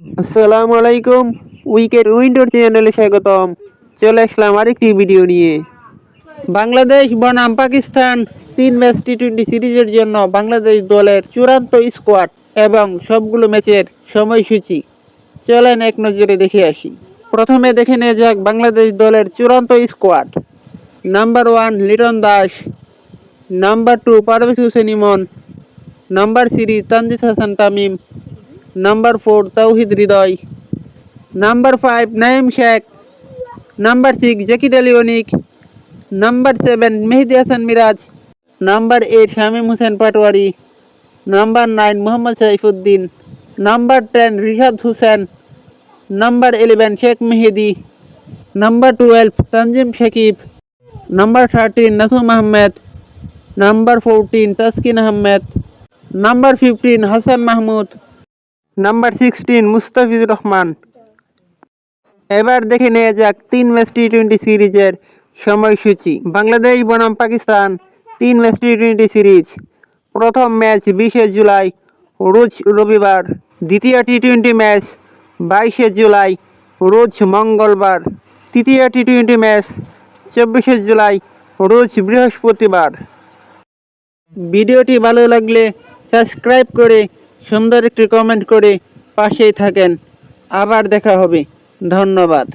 আসসালামু আলাইকুম, উইকেট উইন্ডোর চ্যানেলে স্বাগতম। চলে আসলাম আরেকটি ভিডিও নিয়ে। বাংলাদেশ বনাম পাকিস্তান তিন ম্যাচ টি টোয়েন্টি সিরিজের জন্য বাংলাদেশ দলের চূড়ান্ত স্কোয়াড এবং সবগুলো ম্যাচের সময়সূচি। চলেন এক নজরে দেখে আসি। প্রথমে দেখে নেওয়া যাক বাংলাদেশ দলের চূড়ান্ত squad number one Liton Das. Number two Parvez Hossain Emon. Number three Tanzid Hasan Tamim. Number four, Towhid Hridoy number five, Naim Sheikh. Number six Jaker डेलियोनिक number seven, Mehidy Hasan Miraz. Number eight, Shamim Hossain Patwari. Number nine, Mohammad Saifuddin number ten Rishad Hossain. Number eleven Sheikh Mahedi. Number twelve, Tanzim Sakib number thirteen, Nasum Ahmed. Number fourteen, Taskin Ahmed. Number fifteen, Hasan Mahmud. Number sixteen Mustafizur Rahman. এবার দেখে নেওয়া যাক তিন match T twenty সিরিজের সময়সূচি। বাংলাদেশ, বনাম, পাকিস্তান, তিন match T twenty series. প্রথম ম্যাচ বিশে জুলাই, রোজ রবিবার। দ্বিতীয় টি টোয়েন্টি ম্যাচ বাইশে জুলাই, রোজ মঙ্গলবার। তৃতীয় টি টোয়েন্টি ম্যাচ চব্বিশে জুলাই, রোজ বৃহস্পতিবার। ভিডিওটি ভালো লাগলে সাবস্ক্রাইব করে সুন্দর একটি কমেন্ট করে পাশেই থাকেন। আবার দেখা হবে। ধন্যবাদ।